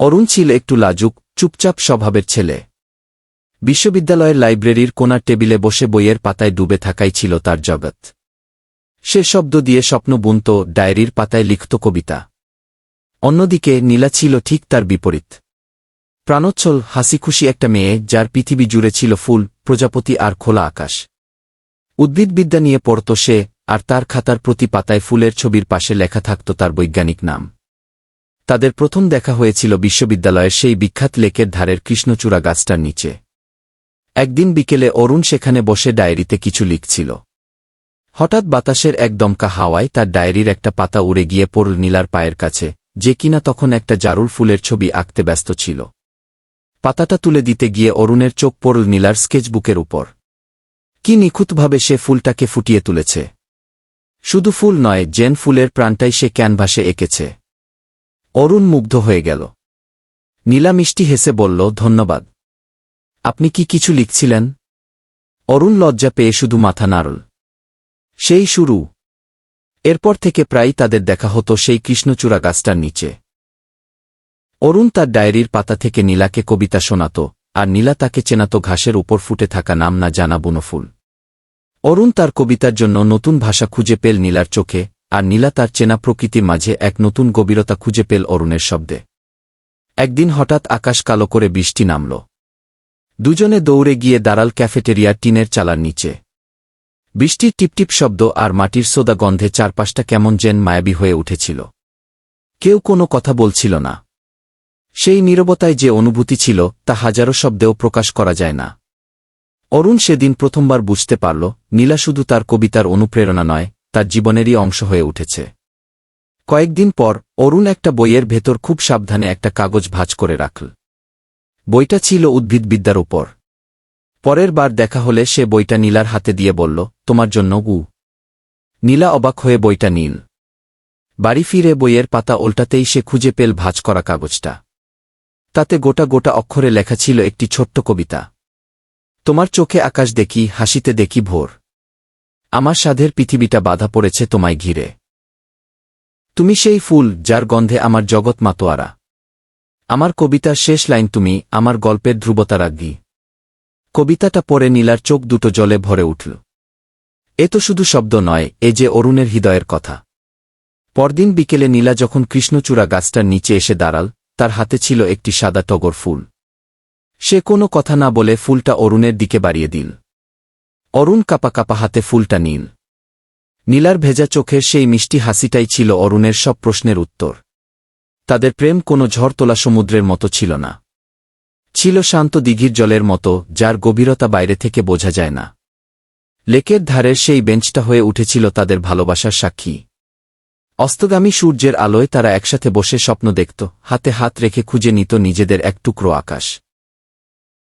অরুণ ছিল একটু লাজুক, চুপচাপ স্বভাবের ছেলে। বিশ্ববিদ্যালয়ের লাইব্রেরির কোনার টেবিলে বসে বইয়ের পাতায় ডুবে থাকাই ছিল তার জগৎ। সে শব্দ দিয়ে স্বপ্ন বুনত, ডায়েরির পাতায় লিখত কবিতা। অন্যদিকে নীলা ছিল ঠিক তার বিপরীত। প্রাণোচ্ছল, হাসিখুশি একটা মেয়ে, যার পৃথিবী জুড়ে ছিল ফুল, প্রজাপতি আর খোলা আকাশ। উদ্ভিদবিদ্যা নিয়ে পড়ত সে, আর তার খাতার প্রতি পাতায় ফুলের ছবির পাশে লেখা থাকত তার বৈজ্ঞানিক নাম। তাদের প্রথম দেখা হয়েছিল বিশ্ববিদ্যালয়ের সেই বিখ্যাত লেকের ধারের কৃষ্ণচূড়া গাছটার নিচে। একদিন বিকেলে অরুণ সেখানে বসে ডায়েরিতে কিছু লিখছিল। হঠাৎ বাতাসের এক দমকা হাওয়ায় তার ডায়েরির একটা পাতা উড়ে গিয়ে পড়ল নীলার পায়ের কাছে, যে কিনা তখন একটা জারুল ফুলের ছবি আঁকতে ব্যস্ত ছিল। পাতাটা তুলে দিতে গিয়ে অরুণের চোখ পড়ল নীলার স্কেচবুকের উপর। কি নিখুঁতভাবে সে ফুলটাকে ফুটিয়ে তুলেছে। শুধু ফুল নয়, জেন ফুলের প্রাণটাই সে ক্যানভাসে এঁকেছে। অরুণ মুগ্ধ হয়ে গেল। নীলা মিষ্টি হেসে বলল, ধন্যবাদ। আপনি কি কিছু লিখছিলেন? অরুণ লজ্জা পেয়ে শুধু মাথা নাড়ল। সেই শুরু। এরপর থেকে প্রায়ই তাদের দেখা হতো সেই কৃষ্ণচূড়া গাছটার নিচে। অরুণ তার ডায়েরির পাতা থেকে নীলাকে কবিতা শোনাত, আর নীলা তাকে চেনাত ঘাসের উপর ফুটে থাকা নাম না জানা বুনোফুল অরুণ তার কবিতার জন্য নতুন ভাষা খুঁজে পেল নীলার চোখে আর নীলা তার চেনা প্রকৃতির মাঝে এক নতুন গভীরতা খুঁজে পেল অরুণের শব্দে। একদিন হঠাৎ আকাশ কালো করে বৃষ্টি নামল। দুজনে দৌড়ে গিয়ে দাঁড়াল ক্যাফেটেরিয়ার টিনের চালার নিচে। বৃষ্টির টিপটিপ শব্দ আর মাটির সোদা গন্ধে চারপাশটা কেমন যেন মায়াবী হয়ে উঠেছিল। কেউ কোনো কথা বলছিল না। সেই নীরবতায় যে অনুভূতি ছিল, তা হাজারো শব্দেও প্রকাশ করা যায় না। অরুণ সেদিন প্রথমবার বুঝতে পারল, নীলা শুধু তার কবিতার অনুপ্রেরণা নয় তার জীবনেরই অংশ হয়ে উঠেছে। কয়েকদিন পর, অরুণ একটা বইয়ের ভেতর খুব সাবধানে একটা কাগজ ভাঁজ করে রাখল। বইটা ছিল উদ্ভিদবিদ্যার উপর। পরের বার দেখা হলে সে বইটা নীলার হাতে দিয়ে বলল, তোমার জন্য, গু। নীলা অবাক হয়ে বইটা নীল। বাড়ি ফিরে বইয়ের পাতা উল্টাতেই সে খুঁজে পেল ভাঁজ করা কাগজটা। তাতে গোটা গোটা অক্ষরে লেখা ছিল একটি ছোট্ট কবিতা। তোমার চোখে আকাশ দেখি, হাসিতে দেখি ভোর। আমার সাধের পৃথিবীটা বাধা পড়েছে তোমায় ঘিরে। তুমি সেই ফুল যার গন্ধে আমার জগৎ মাতোয়ারা। আমার কবিতার শেষ লাইন তুমি আমার গল্পের ধ্রুবতারাজ্ঞী কবিতাটা পড়ে নীলার চোখ দুটো জলে ভরে উঠল। এ তো শুধু শব্দ নয়, এ যে অরুণের হৃদয়ের কথা। পরদিন বিকেলে নীলা যখন কৃষ্ণচূড়া গাছটার নিচে এসে দাঁড়াল, তার হাতে ছিল একটি সাদা টগর ফুল। সে কোনো কথা না বলে ফুলটা অরুণের দিকে বাড়িয়ে দিল। অরুণ কাপা কাপা হাতে ফুলটা নীল নীলার ভেজা চোখের সেই মিষ্টি হাসিটাই ছিল অরুণের সব প্রশ্নের উত্তর। তাদের প্রেম কোনো ঝড় তোলা সমুদ্রের মতো ছিল না। ছিল শান্ত দিঘির জলের মতো, যার গভীরতা বাইরে থেকে বোঝা যায় না। লেকের ধারের সেই বেঞ্চটা হয়ে উঠেছিল তাদের ভালোবাসার সাক্ষী। অস্তগামী সূর্যের আলোয় তারা একসাথে বসে স্বপ্ন দেখত, হাতে হাত রেখে খুঁজে নিত নিজেদের এক টুকরো আকাশ।